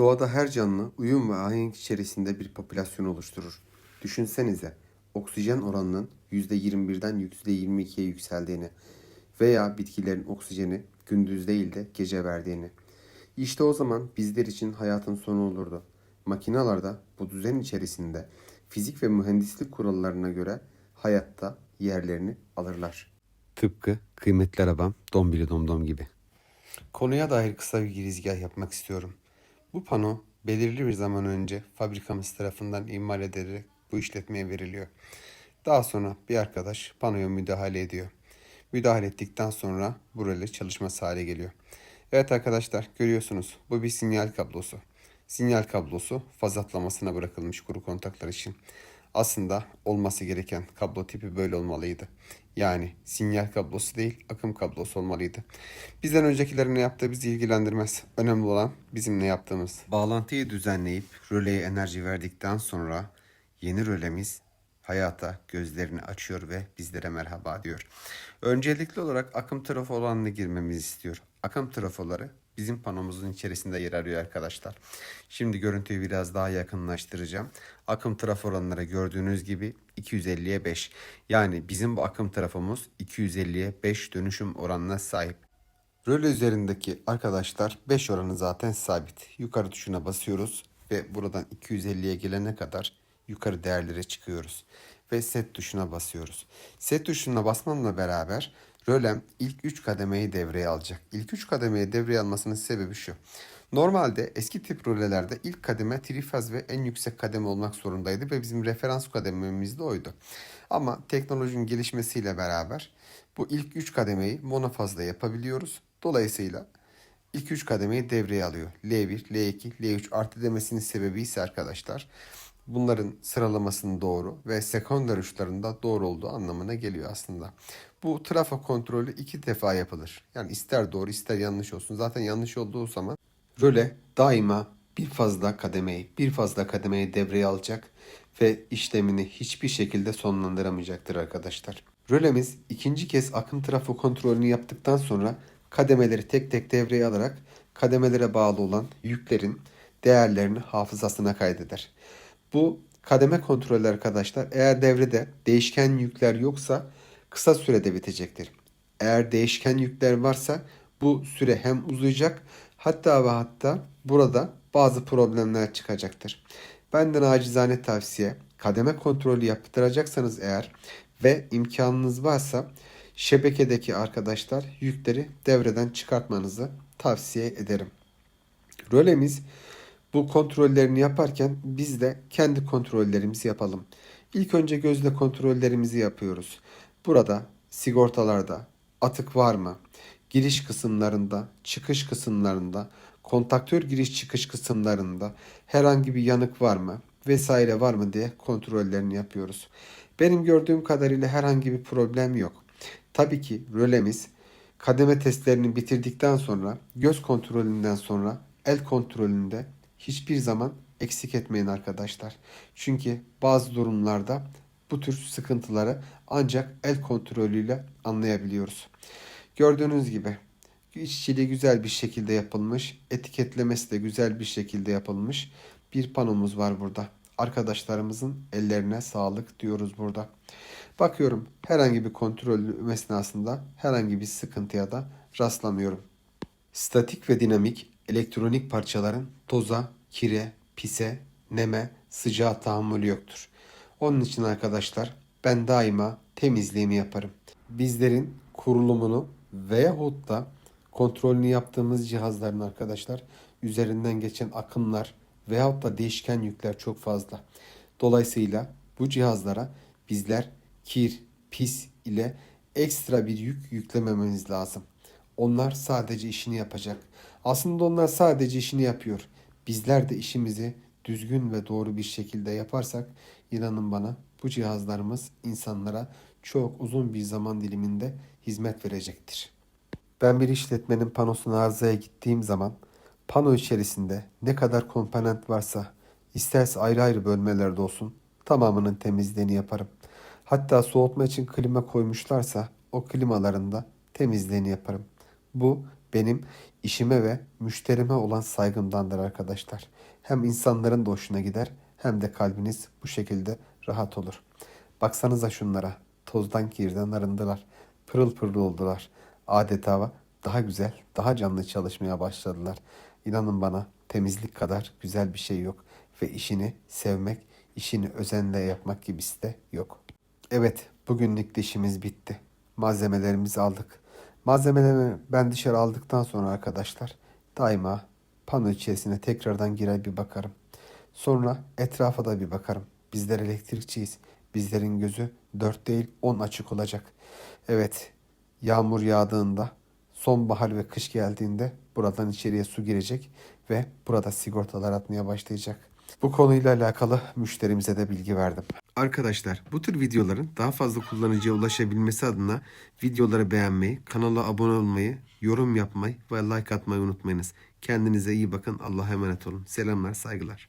Doğada her canlı uyum ve ahenk içerisinde bir popülasyon oluşturur. Düşünsenize, oksijen oranının %21'den %22'ye yükseldiğini veya bitkilerin oksijeni gündüz değil de gece verdiğini. İşte o zaman bizler için hayatın sonu olurdu. Makinalarda bu düzen içerisinde fizik ve mühendislik kurallarına göre hayatta yerlerini alırlar. Tıpkı kıymetli arabam Dombili Domdom gibi. Konuya dair kısa bir girizgah yapmak istiyorum. Bu pano belirli bir zaman önce fabrikamız tarafından imal edilerek bu işletmeye veriliyor. Daha sonra bir arkadaş panoya müdahale ediyor. Müdahale ettikten sonra bu röle çalışması hale geliyor. Evet arkadaşlar görüyorsunuz bu bir sinyal kablosu. Sinyal kablosu faz atlamasına bırakılmış kuru kontaklar için. Aslında olması gereken kablo tipi böyle olmalıydı. Yani sinyal kablosu değil akım kablosu olmalıydı. Bizden öncekilerin ne yaptığı bizi ilgilendirmez. Önemli olan bizim ne yaptığımız. Bağlantıyı düzenleyip röleye enerji verdikten sonra yeni rölemiz hayata gözlerini açıyor ve bizlere merhaba diyor. Öncelikli olarak akım trafo olanına girmemizi istiyor. Akım trafoları bizim panomuzun içerisinde yer arıyor arkadaşlar. Şimdi görüntüyü biraz daha yakınlaştıracağım. Akım trafo oranları gördüğünüz gibi 250'ye 5. Yani bizim bu akım trafomuz 250'ye 5 dönüşüm oranına sahip. Röle üzerindeki arkadaşlar 5 oranı zaten sabit. Yukarı tuşuna basıyoruz ve buradan 250'ye gelene kadar yukarı değerlere çıkıyoruz. Ve set tuşuna basıyoruz. Set tuşuna basmamla beraber rölem ilk 3 kademeyi devreye alacak. İlk 3 kademeyi devreye almasının sebebi şu. Normalde eski tip rölelerde ilk kademe trifaz ve en yüksek kademe olmak zorundaydı ve bizim referans kadememiz de oydu. Ama teknolojinin gelişmesiyle beraber bu ilk 3 kademeyi monofazda yapabiliyoruz. Dolayısıyla ilk 3 kademeyi devreye alıyor. L1, L2, L3 artı demesinin sebebi ise arkadaşlar bunların sıralamasının doğru ve sekonder uçlarında doğru olduğu anlamına geliyor aslında. Bu trafo kontrolü iki defa yapılır. Yani ister doğru ister yanlış olsun. Zaten yanlış olduğu zaman röle daima bir fazla kademeyi, bir fazla kademeyi devreye alacak ve işlemini hiçbir şekilde sonlandıramayacaktır arkadaşlar. Rölemiz ikinci kez akım trafo kontrolünü yaptıktan sonra kademeleri tek tek devreye alarak kademelere bağlı olan yüklerin değerlerini hafızasına kaydeder. Bu kademe kontrolü arkadaşlar eğer devrede değişken yükler yoksa kısa sürede bitecektir. Eğer değişken yükler varsa bu süre hem uzayacak hatta ve hatta burada bazı problemler çıkacaktır. Benden acizane tavsiye kademe kontrolü yaptıracaksanız eğer ve imkanınız varsa şebekedeki arkadaşlar yükleri devreden çıkartmanızı tavsiye ederim. Rölemiz bu kontrollerini yaparken biz de kendi kontrollerimizi yapalım. İlk önce gözle kontrollerimizi yapıyoruz. Burada sigortalarda atık var mı? Giriş kısımlarında, çıkış kısımlarında, kontaktör giriş çıkış kısımlarında herhangi bir yanık var mı? Vesaire var mı diye kontrollerini yapıyoruz. Benim gördüğüm kadarıyla herhangi bir problem yok. Tabii ki rölemiz kademe testlerini bitirdikten sonra göz kontrolünden sonra el kontrolünde hiçbir zaman eksik etmeyin arkadaşlar. Çünkü bazı durumlarda bu tür sıkıntıları ancak el kontrolüyle anlayabiliyoruz. Gördüğünüz gibi işçiliği güzel bir şekilde yapılmış, etiketlemesi de güzel bir şekilde yapılmış bir panomuz var burada. Arkadaşlarımızın ellerine sağlık diyoruz burada. Bakıyorum herhangi bir kontrol esnasında herhangi bir sıkıntıya da rastlamıyorum. Statik ve dinamik elektronik parçaların toza, kire, pise, neme, sıcağa tahammülü yoktur. Onun için arkadaşlar ben daima temizliğimi yaparım. Bizlerin kurulumunu veyahut da kontrolünü yaptığımız cihazların arkadaşlar üzerinden geçen akımlar veyahut da değişken yükler çok fazla. Dolayısıyla bu cihazlara bizler kir, pis ile ekstra bir yük yüklemememiz lazım. Onlar sadece işini yapacak. Aslında onlar sadece işini yapıyor. Bizler de işimizi düzgün ve doğru bir şekilde yaparsak inanın bana bu cihazlarımız insanlara çok uzun bir zaman diliminde hizmet verecektir. Ben bir işletmenin panosuna arızaya gittiğim zaman pano içerisinde ne kadar komponent varsa isterse ayrı ayrı bölmelerde olsun tamamının temizliğini yaparım. Hatta soğutma için klima koymuşlarsa o klimaların da temizliğini yaparım. Bu benim işime ve müşterime olan saygımdandır arkadaşlar. Hem insanların da hoşuna gider hem de kalbiniz bu şekilde rahat olur. Baksanıza şunlara. Tozdan kirden arındılar. Pırıl pırıl oldular. Adeta daha güzel, daha canlı çalışmaya başladılar. İnanın bana temizlik kadar güzel bir şey yok. Ve işini sevmek, işini özenle yapmak gibisi de yok. Evet, bugünlük de işimiz bitti. Malzemelerimizi aldık. Malzemelerimi ben dışarı aldıktan sonra arkadaşlar daima pano içerisine tekrardan girer bir bakarım. Sonra etrafa da bir bakarım. Bizler elektrikçiyiz. Bizlerin gözü 4 değil 10 açık olacak. Evet, yağmur yağdığında, sonbahar ve kış geldiğinde buradan içeriye su girecek ve burada sigortalar atmaya başlayacak. Bu konuyla alakalı müşterimize de bilgi verdim. Arkadaşlar bu tür videoların daha fazla kullanıcıya ulaşabilmesi adına videoları beğenmeyi, kanala abone olmayı, yorum yapmayı ve like atmayı unutmayınız. Kendinize iyi bakın. Allah'a emanet olun. Selamlar, saygılar.